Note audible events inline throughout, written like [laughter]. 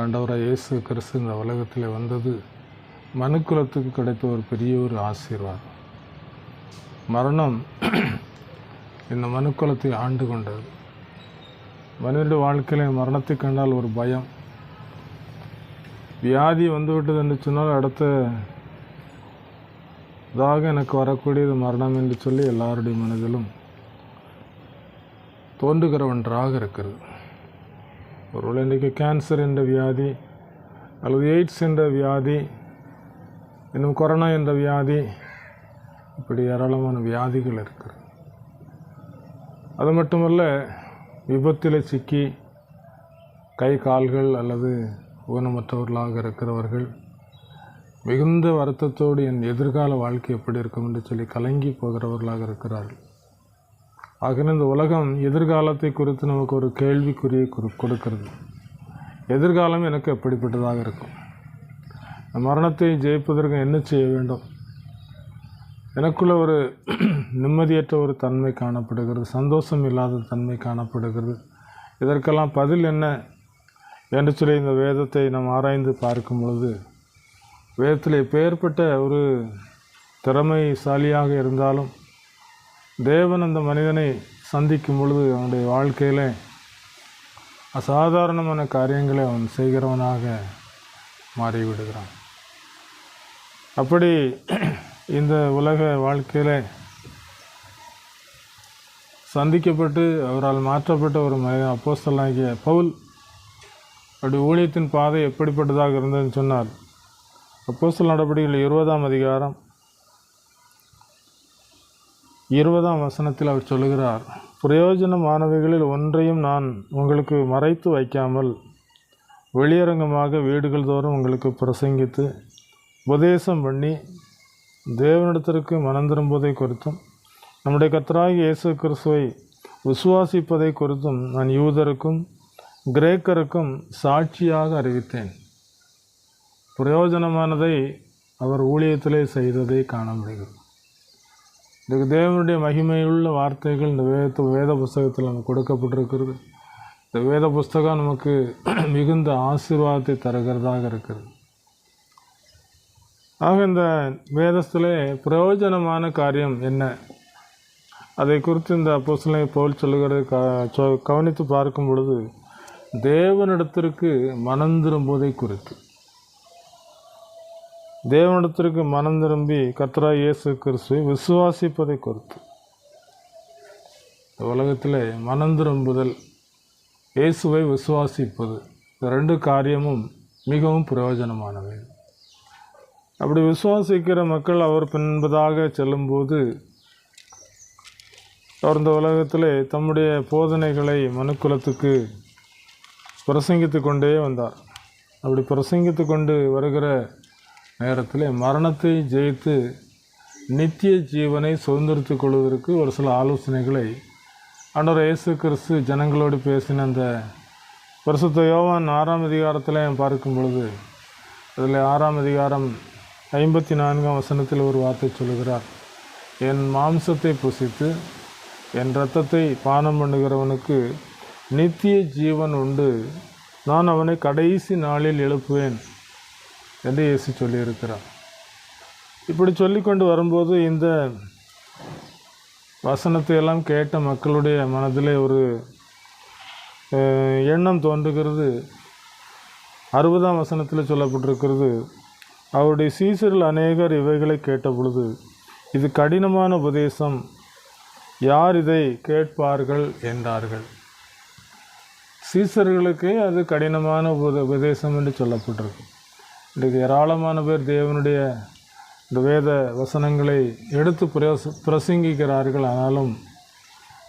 ஆண்டவராக இயேசு கிறிஸ்து இந்த உலகத்தில் வந்தது மனுக்குலத்துக்கு கிடைத்த ஒரு பெரிய ஒரு ஆசீர்வாதம். மரணம் இந்த மனுக்குலத்தை ஆண்டு கொண்டது. மனித வாழ்க்கையில் மரணத்தை கண்டால் ஒரு பயம். வியாதி வந்துவிட்டது என்று சொன்னால் அடுத்த இதாக எனக்கு வரக்கூடியது மரணம் என்று சொல்லி எல்லாருடைய மனதிலும் தோன்றுகிற ஒன்றாக இருக்கிறது. ஒருவேளை இன்றைக்கு கேன்சர் என்ற வியாதி அல்லது எய்ட்ஸ் என்ற வியாதி இன்னும் கொரோனா என்ற வியாதி இப்படி ஏராளமான வியாதிகள் இருக்கிறது. அது மட்டுமல்ல விபத்தில் சிக்கி கை கால்கள் அல்லது ஊனமற்றவர்களாக இருக்கிறவர்கள் மிகுந்த வருத்தத்தோடு என் எதிர்கால வாழ்க்கை எப்படி இருக்கும் என்று சொல்லி கலங்கி போகிறவர்களாக இருக்கிறார்கள். ஆகின இந்த உலகம் எதிர்காலத்தை குறித்து நமக்கு ஒரு கேள்விக்குறியை கொடுக்கிறது. எதிர்காலம் எனக்கு எப்படிப்பட்டதாக இருக்கும்? மரணத்தை ஜெயிப்பதற்கு என்ன செய்ய வேண்டும்? எனக்குள்ள ஒரு [clears throat] நிம்மதியற்ற ஒரு தன்மை காணப்படுகிறது. சந்தோஷம் இல்லாத தன்மை காணப்படுகிறது. இதற்கெல்லாம் பதில் என்ன? என்று சொல்லி இந்த வேதத்தை நாம் ஆராய்ந்து பார்க்கும் பொழுது வேதத்தில் இப்பேற்பட்ட ஒரு திறமைசாலியாக இருந்தாலும் தேவன் அந்த மனிதனை சந்திக்கும் பொழுது அவனுடைய வாழ்க்கையில் அசாதாரணமான காரியங்களை அவன் செய்கிறவனாக மாறிவிடுகிறான். அப்படி இந்த உலக வாழ்க்கையில் சந்திக்கப்பட்டு அவரால் மாற்றப்பட்ட ஒரு மனிதன் அப்போஸ்தலாகிய பவுல் அப்படி ஊழியத்தின் பாதை எப்படிப்பட்டதாக இருந்ததுன்னு சொன்னார் அப்போஸ்தல் நடவடிக்கைகள் இருபதாம் அதிகாரம் இருபதாம் வசனத்தில் அவர் சொல்லுகிறார் பிரயோஜனமானவைகளில் ஒன்றையும் நான் உங்களுக்கு மறைத்து வைக்காமல் வெளியரங்கமாக வீடுகள் தோறும் உங்களுக்கு பிரசங்கித்து உபதேசம் பண்ணி தேவனிடத்திற்கு மனம் திரும்புவதை குறித்தும் நம்முடைய கத்தராகி இயேசு கிறிஸ்துவை விசுவாசிப்பதை குறித்தும் நான் யூதருக்கும் கிரேக்கருக்கும் சாட்சியாக அறிவித்தேன். பிரயோஜனமானதை அவர் ஊழியத்திலே செய்ததை காண முடிகிறது. இதுக்கு தேவனுடைய மகிமையுள்ள வார்த்தைகள் இந்த வேத வேத புஸ்தகத்தில் நமக்கு கொடுக்கப்பட்டிருக்கிறது. இந்த வேத புஸ்தகம் நமக்கு [clears throat] மிகுந்த ஆசீர்வாதத்தை தருகிறதாக இருக்கிறது. ஆக இந்த வேதத்தில் பிரயோஜனமான காரியம் என்ன? அதை குறித்து இந்த புஸ்தலை போல் சொல்லுகிறது க கவனித்து பார்க்கும் பொழுது தேவனிடத்திற்கு மனம் திரும்புவதை குறித்து. தேவனிடத்திற்கு மனம் திரும்பி கத்ரா இயேசு கிறிஸ்துவை விசுவாசிப்பதை குறித்து இந்த உலகத்தில் மனம் திரும்புதல் இயேசுவை விசுவாசிப்பது இந்த ரெண்டு காரியமும் மிகவும் பிரயோஜனமானவை. அப்படி விசுவாசிக்கிற மக்கள் அவர் பின்பதாக செல்லும்போது அவர் இந்த உலகத்தில் தம்முடைய போதனைகளை மனுக்குலத்துக்கு பிரசங்கித்து கொண்டே வந்தார். அப்படி பிரசங்கித்து கொண்டு வருகிற நேரத்தில் மரணத்தை ஜெயித்து நித்திய ஜீவனை சுதந்திரத்து கொள்வதற்கு ஒரு சில ஆலோசனைகளை அன்றர் இயேசு கிறிஸ்து ஜனங்களோடு பேசின அந்த பரிசுத்த யோவான் ஆறாம் அதிகாரத்தில் பார்க்கும் பொழுது அதில் ஆறாம் அதிகாரம் ஐம்பத்தி நான்காம் வசனத்தில் ஒரு வார்த்தை சொல்கிறார் என் மாம்சத்தை புசித்து என் இரத்தத்தை பானம் பண்ணுகிறவனுக்கு நித்திய ஜீவன் உண்டு. நான் அவனை கடைசி நாளில் எழுப்புவேன். என்று இயேசு சொல்லியிருக்கிறார். இப்படி சொல்லிக்கொண்டு வரும்போது இந்த வசனத்தை எல்லாம் கேட்ட மக்களுடைய மனதிலே ஒரு எண்ணம் தோன்றுகிறது. அறுபதாம் வசனத்தில் சொல்லப்பட்டிருக்கிறது அவருடைய சீசரில் அநேகர் இவைகளை கேட்ட பொழுது இது கடினமான உபதேசம். யார் இதை கேட்பார்கள்? என்றார்கள். சீசர்களுக்கே அது கடினமான உபதேசம் என்று சொல்லப்பட்டிருக்கு. இன்றைக்கு ஏராளமான பேர் தேவனுடைய இந்த வேத வசனங்களை எடுத்து பிரயோச பிரசங்கிக்கிறார்கள். ஆனாலும்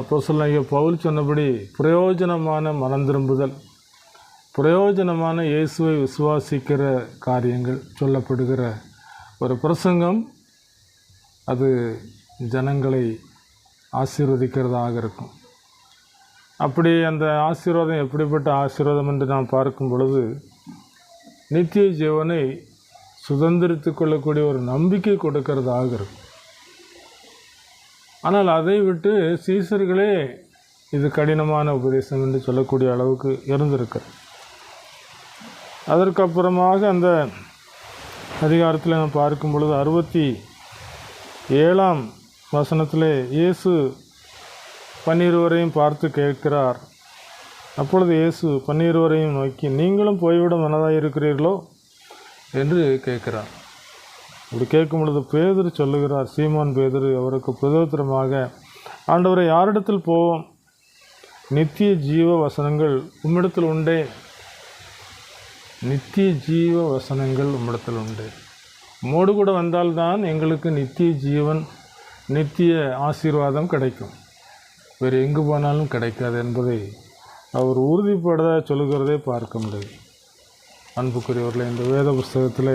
அப்போ சொல்ல பவுல் சொன்னபடி பிரயோஜனமான மனம் திரும்புதல் பிரயோஜனமான இயேசுவை விசுவாசிக்கிற காரியங்கள் சொல்லப்படுகிற ஒரு பிரசங்கம் அது ஜனங்களை ஆசீர்வதிக்கிறதாக இருக்கும். அப்படி அந்த ஆசீர்வாதம் எப்படிப்பட்ட ஆசீர்வாதம் என்று நாம் பார்க்கும் பொழுது நித்திய ஜீவனை சுதந்திரித்து கொள்ளக்கூடிய ஒரு நம்பிக்கை கொடுக்கறதாக இருக்கும் ஆனால் அதை விட்டு சீசர்களே இது கடினமான உபதேசம் என்று சொல்லக்கூடிய அளவுக்கு இருந்திருக்கு அதற்கப்புறமாக அந்த அதிகாரத்தில் நாம் பார்க்கும் பொழுது அறுபத்தி ஏழாம் வசனத்திலே இயேசு பன்னிருவரையும் பார்த்து கேட்கிறார். அப்பொழுது இயேசு பன்னிருவரையும் நோக்கி நீங்களும் போய்விட மனதாக இருக்கிறீர்களோ? என்று கேட்கிறார். இப்படி கேட்கும் பொழுது பேதர் சொல்லுகிறார் சீமான் பேதர் அவருக்கு பிரதோத்திரமாக ஆண்டவரை யாரிடத்தில் போவோம்? நித்திய ஜீவ வசனங்கள் உம்மிடத்தில் உண்டே. நித்திய ஜீவ வசனங்கள் உம்மிடத்தில் உண்டு. மோடு கூட வந்தால்தான் எங்களுக்கு நித்திய ஜீவன் நித்திய ஆசீர்வாதம் கிடைக்கும். வேறு எங்கு போனாலும் கிடைக்காது என்பதை அவர் உறுதிப்பட சொல்லுகிறதை பார்க்க முடியுது அன்புக்குரியவர்களை இந்த வேத புஸ்தகத்தில்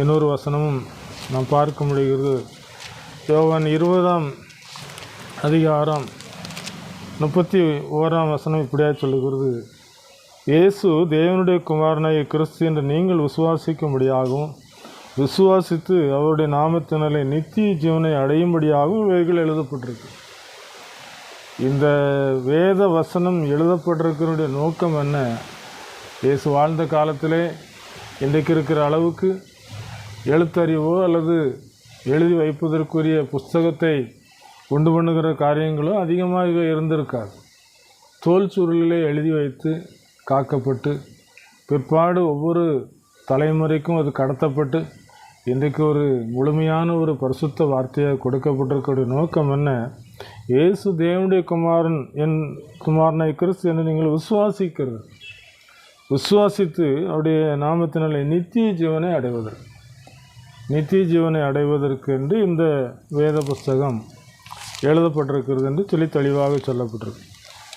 இன்னொரு வசனமும் நாம் பார்க்க முடிகிறது. யோவான் இருபதாம் அதிகாரம் முப்பத்தி ஓராம் வசனம் இப்படியா சொல்லுகிறது. இயேசு தேவனுடைய குமாரனாய கிறிஸ்து என்று நீங்கள் விசுவாசிக்கும்படியாகவும் விசுவாசித்து அவருடைய நாமத்தினாலே நித்திய ஜீவனை அடையும்படியாகவும் இவைகள் எழுதப்பட்டிருக்கு. இந்த வேத வசனம் எழுதப்பட்டிருக்கிற நோக்கம் என்ன? இயேசு வாழ்ந்த காலத்திலே இன்றைக்கு இருக்கிற அளவுக்கு எழுத்தறிவோ அல்லது எழுதி வைப்பதற்குரிய புஸ்தகத்தை உண்டு பண்ணுகிற காரியங்களோ அதிகமாக இருந்திருக்காது தோல் சுருளிலே எழுதி வைத்து காக்கப்பட்டு பிற்பாடு ஒவ்வொரு தலைமுறைக்கும் அது கடத்தப்பட்டு இன்றைக்கு ஒரு முழுமையான ஒரு பரிசுத்த வார்த்தையாக கொடுக்கப்பட்டிருக்கிற நோக்கம் என்ன? இயேசு தேவனுடைய குமாரன் என் குமாரனை கிறிஸ்து என்று நீங்கள் விசுவாசிக்கிறது விசுவாசித்து அவருடைய நாமத்தினாலே நித்திய ஜீவனை அடைவதற்கு நித்திய ஜீவனை அடைவதற்கு என்று இந்த வேத புஸ்தகம் எழுதப்பட்டிருக்கிறது என்று சொல்லி தெளிவாக சொல்லப்பட்டிருக்கு.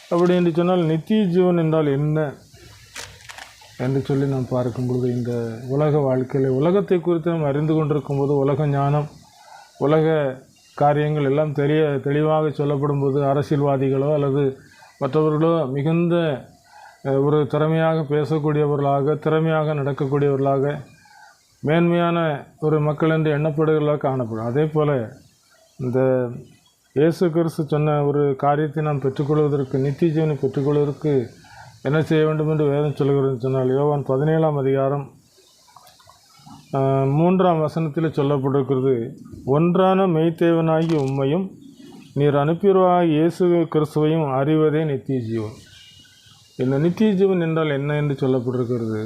அப்படி என்று சொன்னால் நித்திய ஜீவன் என்றால் என்ன என்று சொல்லி நாம் பார்க்கும் பொழுது இந்த உலக வாழ்க்கையில் உலகத்தை குறித்து நாம் அறிந்து கொண்டிருக்கும் போது உலக ஞானம் உலக காரியங்கள் எல்லாம் தெரிய தெளிவாக சொல்லப்படும் போது அரசியல்வாதிகளோ அல்லது மற்றவர்களோ மிகுந்த ஒரு திறமையாக பேசக்கூடியவர்களாக திறமையாக நடக்கக்கூடியவர்களாக மேன்மையான ஒரு மக்கள் என்று எண்ணப்படுகளாக காணப்படும். அதே போல் இந்த இயேசு கிறிஸ்து சொன்ன ஒரு காரியத்தை நாம் பெற்றுக்கொள்வதற்கு நித்திய ஜீவனை பெற்றுக்கொள்வதற்கு என்ன செய்ய வேண்டும் என்று வேதம் சொல்கிறது சொன்னால் யோவான் பதினேழாம் அதிகாரம் மூன்றாம் வசனத்தில் சொல்லப்பட்டிருக்கிறது ஒன்றான மெய்த்தேவனாகி உண்மையும் நீர் அனுப்பிடுவாக இயேசு கிறிஸ்துவையும் அறிவதே நித்திய ஜீவன். இந்த நித்திய ஜீவன் என்றால் என்ன என்று சொல்லப்பட்டிருக்கிறது?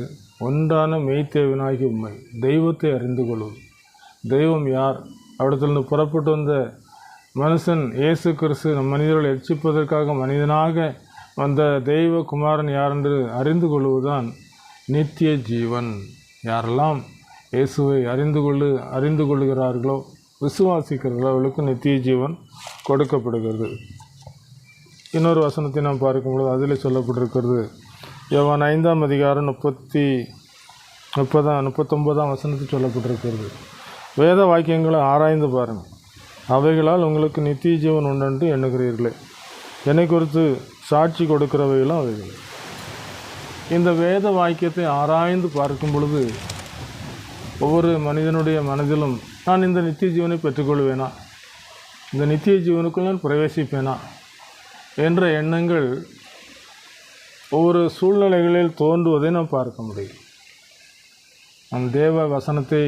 ஒன்றான மெய்த்தேவனாகி உண்மை தெய்வத்தை அறிந்து கொள்வது தெய்வம் யார்? அவிடத்திலிருந்து புறப்பட்டு வந்த மனுஷன் இயேசு கிறிஸ்து நம் மனிதர்களை எச்சிப்பதற்காக மனிதனாக வந்த தெய்வ குமாரன் யார் என்று அறிந்து கொள்வதுதான் நித்திய ஜீவன். யாரெல்லாம் இயேசுவை அறிந்து கொள்ளு அறிந்து கொள்கிறார்களோ விசுவாசிக்கிறவர்களுக்கு நித்திய ஜீவன் கொடுக்கப்படுகிறது. இன்னொரு வசனத்தை நாம் பார்க்கும்பொழுது அதில் சொல்லப்பட்டிருக்கிறது. எவன் ஐந்தாம் அதிகாரம் முப்பத்தி முப்பதாம் முப்பத்தொன்பதாம் வசனத்தில் சொல்லப்பட்டிருக்கிறது. வேத வாக்கியங்களை ஆராய்ந்து பாருங்கள் அவைகளால் உங்களுக்கு நித்திய ஜீவன் உண்டென்று எண்ணுகிறீர்களே. என்னை குறித்து சாட்சி கொடுக்கிறவைகளும் அவைகள். இந்த வேத வாக்கியத்தை ஆராய்ந்து பார்க்கும் பொழுது ஒவ்வொரு மனிதனுடைய மனதிலும் நான் இந்த நித்திய ஜீவனை பெற்றுக்கொள்வேனா? இந்த நித்திய ஜீவனுக்குள் நான் பிரவேசிப்பேனா? என்ற எண்ணங்கள் ஒவ்வொரு சூழ்நிலைகளில் தோன்றுவதை நாம் பார்க்க முடியும். நம் தேவ வசனத்தை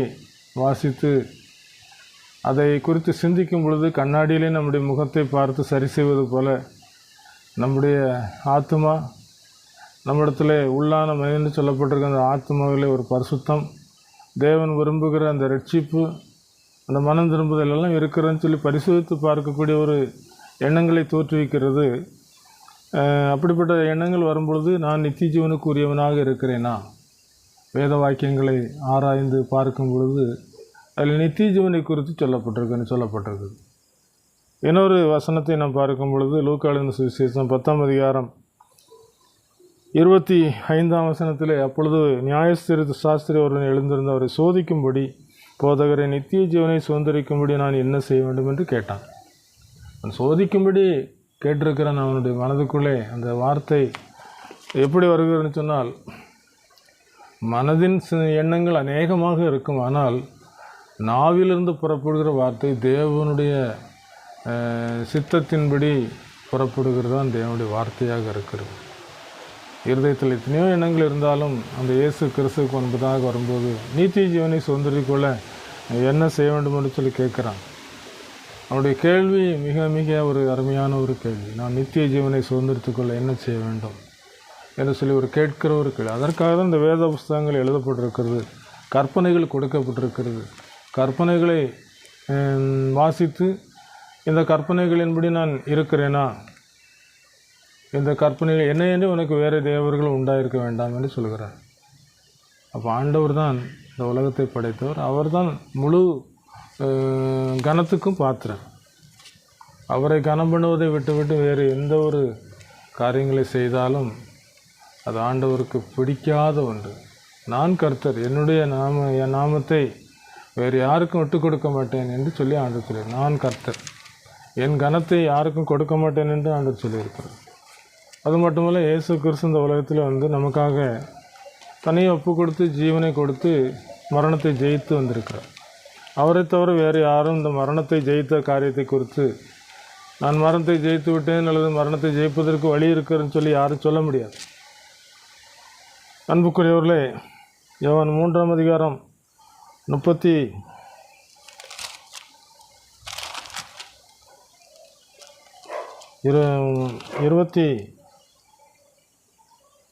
வாசித்து அதை குறித்து சிந்திக்கும் பொழுது கண்ணாடியிலே நம்முடைய முகத்தை பார்த்து சரி செய்வது போல நம்முடைய ஆத்மா நம்மிடத்தில் உள்ளான மனிதன் சொல்லப்பட்டிருக்க அந்த ஆத்மாவிலே ஒரு பரிசுத்தம் தேவன் விரும்புகிற அந்த ரட்சிப்பு அந்த மனம் திரும்புதல் எல்லாம் இருக்கிறதுன்னு சொல்லி பரிசோதித்து பார்க்கக்கூடிய ஒரு எண்ணங்களை தோற்றுவிக்கிறது. அப்படிப்பட்ட எண்ணங்கள் வரும்பொழுது நான் நித்திய ஜீவனுக்கு உரியவனாக இருக்கிறேனா? வேத வாக்கியங்களை ஆராய்ந்து பார்க்கும் பொழுது அதில் நித்திய ஜீவனை குறித்து சொல்லப்பட்டிருக்குன்னு சொல்லப்பட்டிருக்குது. இன்னொரு வசனத்தை நாம் பார்க்கும் பொழுது லூக்காளின் சுவிசேஷம் பத்தாம் அதிகாரம் இருபத்தி ஐந்தாம் வசனத்திலே அப்பொழுது நியாயஸ்திர சாஸ்திரி அவர்கள் எழுந்திருந்து அவரை சோதிக்கும்படி போதகரை நித்திய ஜீவனை சுதந்திரிக்கும்படி நான் என்ன செய்ய வேண்டும் என்று கேட்டான். அவன் சோதிக்கும்படி கேட்டிருக்கிறான் அவனுடைய மனதுக்குள்ளே. அந்த வார்த்தை எப்படி வருகிறதுன்னு சொன்னால் மனதின் சி- எண்ணங்கள் அநேகமாக இருக்கும். ஆனால் நாவிலிருந்து புறப்படுகிற வார்த்தை தேவனுடைய சித்தத்தின்படி புறப்படுகிறது தான் தேவனுடைய வார்த்தையாக இருக்கிறது. இருதயத்தில் எத்தனையோ எண்ணங்கள் இருந்தாலும் அந்த இயேசு கிறிஸ்துவுக்கு ஒன்பதாக வரும்போது நீத்திய ஜீவனை சுதந்திரிக்கொள்ள என்ன செய்ய வேண்டும்? என்று சொல்லி கேட்குறான். அவனுடைய கேள்வி மிக மிக ஒரு அருமையான ஒரு கேள்வி. நான் நித்திய ஜீவனை சுதந்திரத்துக்குள்ள என்ன செய்ய வேண்டும்? என்று சொல்லி ஒரு கேட்கிற ஒரு கேள்வி. அதற்காக தான் இந்த வேத புஸ்தகங்கள் எழுதப்பட்டிருக்கிறது. கற்பனைகள் கொடுக்கப்பட்டிருக்கிறது. கற்பனைகளை வாசித்து இந்த கற்பனைகளின்படி நான் இருக்கிறேனா? இந்த கற்பனையில் என்ன உனக்கு வேறு தேவர்கள் உண்டாயிருக்க வேண்டாம் என்று சொல்கிறார். அப்போ ஆண்டவர் தான் இந்த உலகத்தை படைத்தவர். அவர்தான் முழு கனத்துக்கும் பாத்திரம் அவரை கனம் பண்ணுவதை விட்டுவிட்டு வேறு எந்த ஒரு காரியங்களை செய்தாலும் அது ஆண்டவருக்கு பிடிக்காத ஒன்று. நான் கர்த்தர் என்னுடைய நாம என் நாமத்தை வேறு யாருக்கும் விட்டு கொடுக்க மாட்டேன் என்று சொல்லி ஆண்டு சொல்லியிருக்கிறார். நான் கர்த்தர் என் கனத்தை யாருக்கும் கொடுக்க மாட்டேன் என்று ஆண்டு சொல்லியிருக்கிறார். அது மட்டுமல்ல இயேசு கிறிஸ்து இந்த உலகத்தில் வந்து நமக்காக தனியை ஒப்பு கொடுத்து ஜீவனை கொடுத்து மரணத்தை ஜெயித்து வந்திருக்கிறார். அவரை தவிர வேறு யாரும் இந்த மரணத்தை ஜெயித்த காரியத்தை குறித்து நான் மரணத்தை ஜெயித்து விட்டேன் அல்லது மரணத்தை ஜெயிப்பதற்கு வழி இருக்கிறேன்னு சொல்லி யாரும் சொல்ல முடியாது. அன்புக்குரியவர்களே எவன் மூன்றாம் அதிகாரம் முப்பத்தி இரு இருபத்தி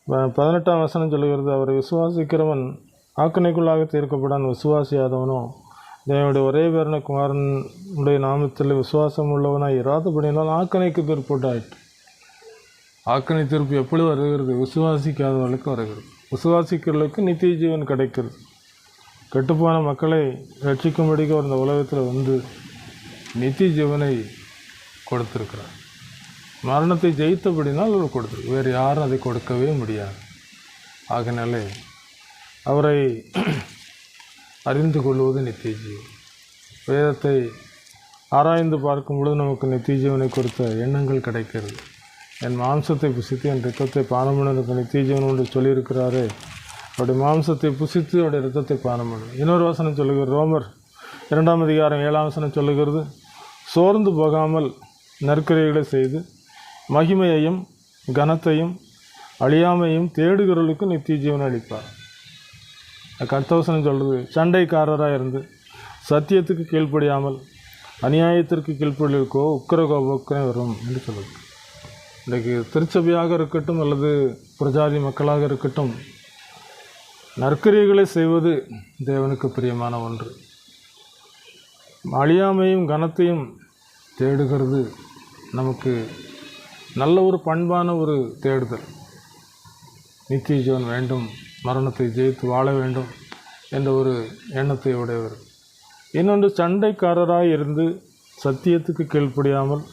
பதினெட்டாம் வசனம் சொல்லுகிறது அவரை விசுவாசிக்கிறவன் ஆக்கணைக்குள்ளாக தீர்க்கப்படான் விசுவாசியாதவனும் தேவனுடைய ஒரே பேரன குமாரனுடைய நாமத்தில் விசுவாசம் உள்ளவனாக இராதபடினால் ஆக்கணைக்கு தீர்ப்புண்டாயிற்று ஆக்கணை தீர்ப்பு எப்படி வருகிறது? விசுவாசிக்காதவர்களுக்கு வருகிறது. விசுவாசிக்கிறவர்களுக்கு நித்திய ஜீவன் கிடைக்கிறது. கெட்டுப்போன மக்களை ரட்சிக்கும்படிக்கு அவர் இந்த உலகத்தில் வந்து நித்திய ஜீவனை கொடுத்துருக்கிறார். மரணத்தை ஜெயித்தபடினால் அவர் கொடுத்து வேறு யாரும் அதை கொடுக்கவே முடியாது. ஆகினாலே அவரை அறிந்து கொள்வது நித்திய ஜீவன் வேதத்தை ஆராய்ந்து பார்க்கும் பொழுது நமக்கு நித்திய ஜீவனை குறித்த எண்ணங்கள் கிடைக்கிறது. என் மாம்சத்தை புசித்து என் ரத்தத்தை பானம் பண்ணுவதற்கு நித்திய ஜீவன் சொல்லியிருக்கிறாரே. அவருடைய மாம்சத்தை புசித்து அவருடைய ரத்தத்தை பானம் பண்ணும் இன்னொரு வசனம் சொல்லுகிறது ரோமர் இரண்டாம் அதிகாரம் ஏழாம் வசனம் சொல்லுகிறது சோர்ந்து போகாமல் நற்கரைகளை செய்து மகிமையையும் கனத்தையும் அழியாமையும் தேடுகிறவர்களுக்கு நித்திய ஜீவனை அளிப்பார் கர்த்தவசனம் சொல்கிறது சண்டைக்காரராக இருந்து சத்தியத்துக்கு கீழ்ப்படியாமல் அநியாயத்திற்கு கீழ்ப்படியிருக்கோ உக்கர வரும் என்று சொல்லுது. இன்றைக்கு திருச்சபையாக இருக்கட்டும் அல்லது பிரஜாதி மக்களாக இருக்கட்டும் நற்கரியங்களை செய்வது தேவனுக்கு பிரியமான ஒன்று. அழியாமையும் கனத்தையும் தேடுகிறது நமக்கு நல்ல ஒரு பண்பான ஒரு தேடுதல். நித்திய ஜீவன் வேண்டும் மரணத்தை ஜெயித்து வாழ வேண்டும் என்ற ஒரு எண்ணத்தை உடையவர். இன்னொன்று சண்டைக்காரராக இருந்து சத்தியத்துக்கு கீழ்ப்படியாமல்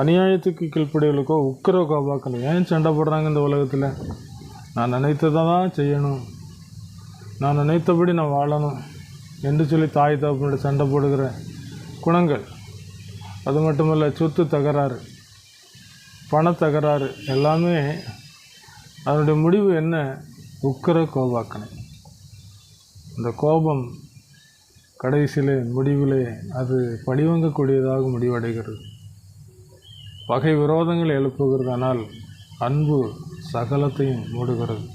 அநியாயத்துக்கு கீழ்ப்படியவர்களுக்கோ உக்கிர கோபாக்கள் ஏன் சண்டை போடுறாங்க இந்த உலகத்தில்? நான் நினைத்ததை தான் செய்யணும். நான் நினைத்தபடி நான் வாழணும் என்று சொல்லி தாய் தகப்பனோட சண்டை போடுகிற குணங்கள் அது மட்டுமல்ல சொத்து தகராறு. பணத்தகராறு தகராறு எல்லாமே அதனுடைய முடிவு என்ன? உக்கர கோபாக்கனை. இந்த கோபம் கடைசியிலே முடிவிலே அது படிவங்கக்கூடியதாக முடிவடைகிறது. பகை விரோதங்கள் எழுப்புகிறது ஆனால் அன்பு சகலத்தையும் மூடுகிறது.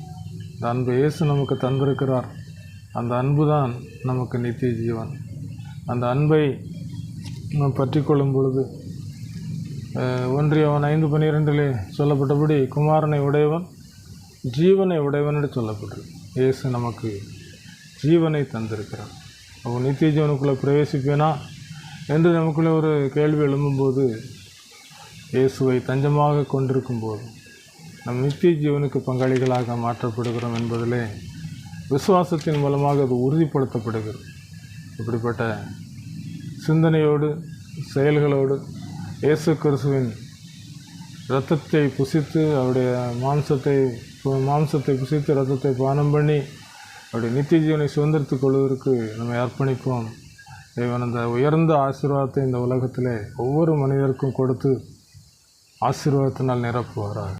இந்த அன்பு இயேசு நமக்கு தந்திருக்கிறார். அந்த அன்பு தான் நமக்கு நித்திய ஜீவன். அந்த அன்பை நாம் பற்றி கொள்ளும் பொழுது ஒன்றியவன் ஐந்து பன்னிரெண்டிலே சொல்லப்பட்டபடி குமாரனை உடையவன் ஜீவனை உடையவன் என்று சொல்லப்பட்டிருக்கு இயேசு நமக்கு ஜீவனை தந்திருக்கிறான் அவன் நித்திய ஜீவனுக்குள்ளே பிரவேசிப்பேனா? என்று நமக்குள்ளே ஒரு கேள்வி எழும்பும்போது இயேசுவை தஞ்சமாக கொண்டிருக்கும் போது நம் நித்திய ஜீவனுக்கு பங்காளிகளாக மாற்றப்படுகிறோம் என்பதிலே விசுவாசத்தின் மூலமாக அது உறுதிப்படுத்தப்படுகிறது. இப்படிப்பட்ட சிந்தனையோடு செயல்களோடு இயேசு கிறிஸ்துவின் இரத்தத்தை புசித்து அவருடைய மாம்சத்தை மாம்சத்தை புசித்து ரத்தத்தை பானம் பண்ணி அவருடைய நித்திய ஜீவனை சுதந்திரத்துக் கொள்வதற்கு நம்மை அர்ப்பணிப்போம். இவன் அந்த உயர்ந்த ஆசீர்வாதத்தை இந்த உலகத்திலே ஒவ்வொரு மனிதருக்கும் கொடுத்து ஆசீர்வாதத்தினால் நிரப்புவாராக.